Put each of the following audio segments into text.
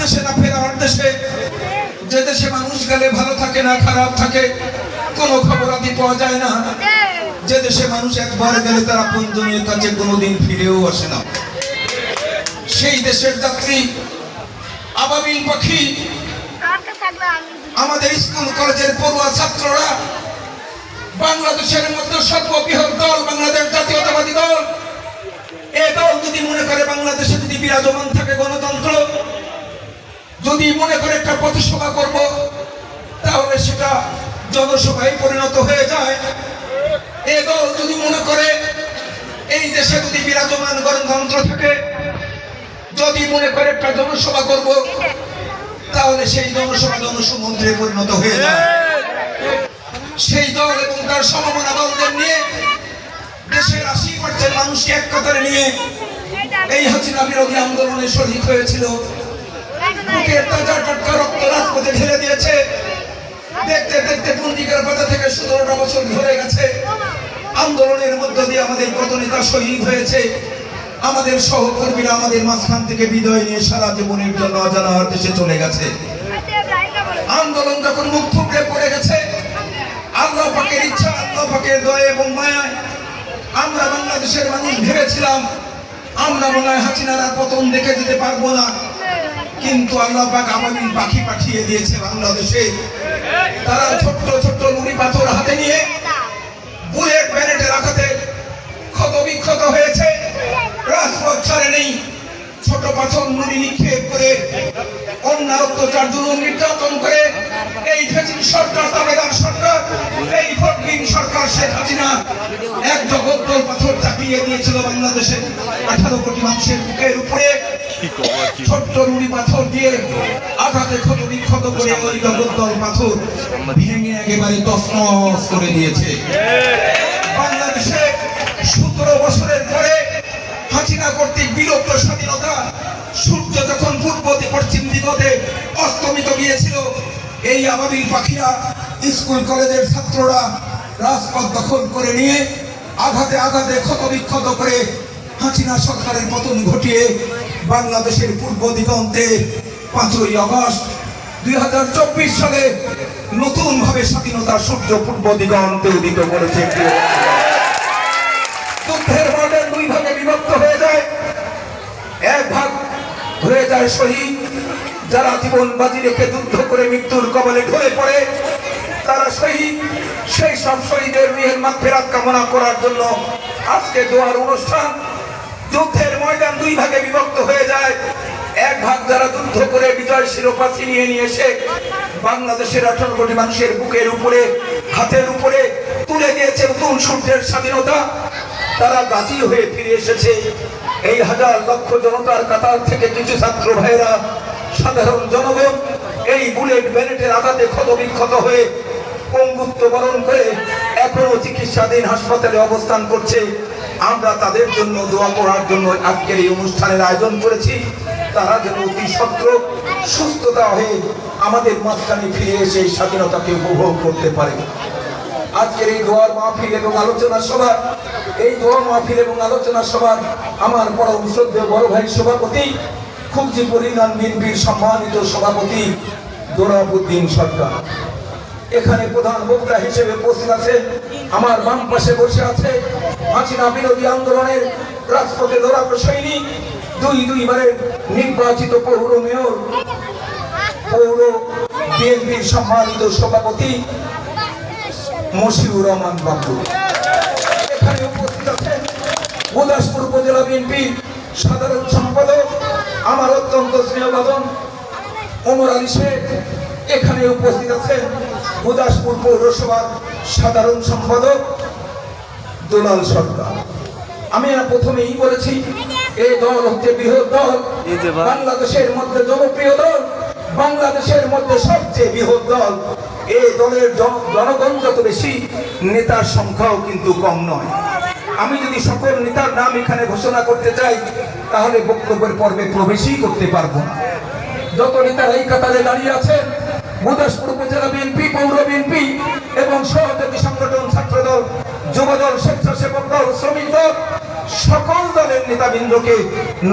দেশে না ফেরার দেশে, যে দেশে মানুষ গেলে ভালো থাকে না খারাপ থাকে, কোনো খবর আদি পাওয়া যায় না। যে দেশে মানুষ একবার গেলে তার আপনজনের কাছে কোনোদিন ফিরেও আসে না। সেই দেশের যাত্রী, আবাবিল পাখি, আমাদের স্কুল কলেজের পড়ুয়া ছাত্ররা, বাংলাদেশের মধ্যে সর্ববৃহৎ দল, বাংলাদেশ জাতীয়তাবাদী দল। এ দল যদি মনে করে বাংলাদেশে যদি বিরাজমান থাকে গণতন্ত্র মনে করে একটা পথসভা করব, তাহলে সেটা জনসভায় পরিণত হয়ে যায়। এ দল যদি মনে করে এই দেশে যদি বিরাজমান গণতন্ত্র থাকে, যদি মনে করে একটা জনসভা করব, তাহলে সেই জনসভা জনসমুদ্রে পরিণত হয়ে যায়। সেই দল এবং তার সমমনা দলদের নিয়ে দেশের আশি পার্সেন্ট মানুষকে এক কাতারে নিয়ে এই হাসিনা বিরোধী আন্দোলনে শহীদ হয়েছিল। আমাদের সহকর্মীরা আমাদের মাঝখান থেকে বিদায় নিয়ে সারা জীবনের জন্য অজানার দেশে চলে গেছে। আন্দোলন যখন মুখ থুবড়ে পড়ে গেছে, আল্লাহ পাকের ইচ্ছা, আল্লাহ পাকের দয়া এবং মায়ায় আমরা বাংলাদেশের মানুষ ভেবেছিলাম, আমরা মনে হয় হাসিনারা পতন দেখে যেতে পারব না। কিন্তু আল্লাহ পাক আমাদের পাখি পাঠিয়ে দিয়েছে বাংলাদেশে। তারা ছোট্ট ছোট্ট নুড়ি পাথর হাতে নিয়ে বুলেট ব্যানেটে রাখাতে ক্ষত বিক্ষত হয়েছে। রাজপথ ছাড়ে নেই। ছোট পাথর নুড়ি নিক্ষেপ করে, অন্যায় অত্যাচার জুলুম নির্যাতন করে এই ফেসিল সরকার, তাবেদার সরকার, এই ভোটবিহীন সরকার শেখ হাসিনা এক জগদ্দল পাথর চাপিয়ে দিয়েছিল বাংলাদেশে। আঠারো কোটি মানুষের বুকের সূর্য যখন পূর্ব পশ্চিম দিগতে অস্তমিত গিয়েছিল, এই আবাবিল পাখিরা স্কুল কলেজের ছাত্ররা রাজপথ দখল করে নিয়ে আঘাতে আঘাতে ক্ষত বিক্ষত করে হাসিনা সরকারের পতন ঘটিয়ে বাংলাদেশের পূর্ব দিগন্তে পাঁচই আগস্ট দুই সালে নতুন ভাবে স্বাধীনতার সূর্য পূর্ব দিগন্তে উদিত করেছে। যুদ্ধের মডেল দুই ভাগে বিভক্ত হয়ে যায়। এক ভাগ হয়ে যায় শহীদ, যারা জীবন বাজি রেখে যুদ্ধ করে মৃত্যুর কবলে ঢলে পড়ে, তারা শহীদ। সেই সব শহীদের রুহের মাগফিরাত কামনা করার জন্য আজকে দোয়ার অনুষ্ঠান। যুদ্ধের ময়দান দুই ভাগে বিভক্ত হয়ে যায়। এক ভাগ যারা যুদ্ধ করে বিজয় শিরোপা ছিনিয়ে নিয়ে এসে বাংলাদেশের আঠারো কোটি মানুষের বুকের উপরে, হাতের উপরে তুলে দিয়েছে নতুন সূর্যের স্বাধীনতা। তারা গাজী হয়ে ফিরে এসেছে। এই হাজার লক্ষ জনতার কাতার থেকে কিছু ছাত্র ভাইরা সাধারণ জনগণ এই বুলেট ব্যানেটের আঘাতে ক্ষত বিক্ষত হয়ে পঙ্গুত্ব বরণ করে এখনও চিকিৎসাধীন হাসপাতালে অবস্থান করছে। আমরা তাদের জন্য দোয়া করার জন্য আজকের এই অনুষ্ঠানের আয়োজন করেছি। তারা যেন অতি সত্র সুস্থতা হয়ে আমাদের মাঝখানে ফিরে এসে স্বাধীনতাকে উপভোগ করতে পারে। আজকের এই দোয়ার মাহফিল এবং আলোচনা সভা, এই দোয়া মাহফিল এবং আলোচনা সভা আমার পরম শ্রদ্ধেয় বড় ভাই সভাপতি খুব খুবজি পরিণাম বিএনপির সম্মানিত সভাপতি দোরাবুদ্দিন সরকার। এখানে প্রধান বক্তা হিসেবে উপস্থিত আছে। আমার বাম পাশে বসে আছে হাসিনা বিরোধী আন্দোলনের রাজপথে দৌড়ানো সৈনিক, দুই দুইবারের নির্বাচিত পৌর মেয়র, পৌর বিএনপির সম্মানিত সভাপতি মশিউর রহমান বাবু। এখানে উপস্থিত আছেন গুদাসপুর উপজেলা বিএনপি সাধারণ সম্পাদক, আমার অত্যন্ত স্নেহবাদন ওমর শেখ। এখানে উপস্থিত আছেন গুদাসপুর পৌরসভার সাধারণ সম্পাদক দুলাল সরকার। আমি প্রথমেই বলেছি এই দল হচ্ছে বৃহৎ দল। বাংলাদেশের মধ্যে জনপ্রিয় দল বাংলাদেশের মধ্যে সবচেয়ে বৃহৎ দল। এই দলের জনগণ যত বেশি নেতার সংখ্যাও কিন্তু কম নয়। আমি যদি সকল নেতার নাম এখানে ঘোষণা করতে চাই তাহলে বক্তব্যের পর্বে প্রবেশই করতে পারব না। যত নেতারা এই কাতারে দাঁড়িয়ে আছেন গুদাসপুর উপজেলা বিএনপি পৌর বিএনপি এবং সহযোগী সংগঠন, ছাত্রদল, যুবদল, স্বেচ্ছাসেবক দল, শ্রমিক দল, সকল দলের নেতাবৃন্দকে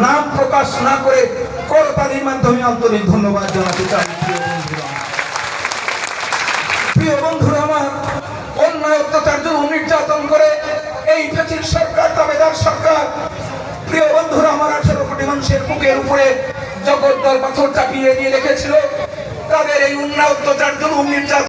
নাম প্রকাশ না করে করতালির মাধ্যমে আন্তরিক ধন্যবাদ জানাতে চাই। প্রিয় বন্ধুরা আমার, অন্যায় অত্যাচার নির্যাতন করে এই ফেচির সরকার দাবেদার সরকার, প্রিয় বন্ধুরা আমার আঠারো কোটি মানুষের বুকের উপরে জগদ্দল পাথর চাপিয়ে দিয়ে রেখেছিল। তাদের এই উন্না অত্যাচার জন্য নির্যাতন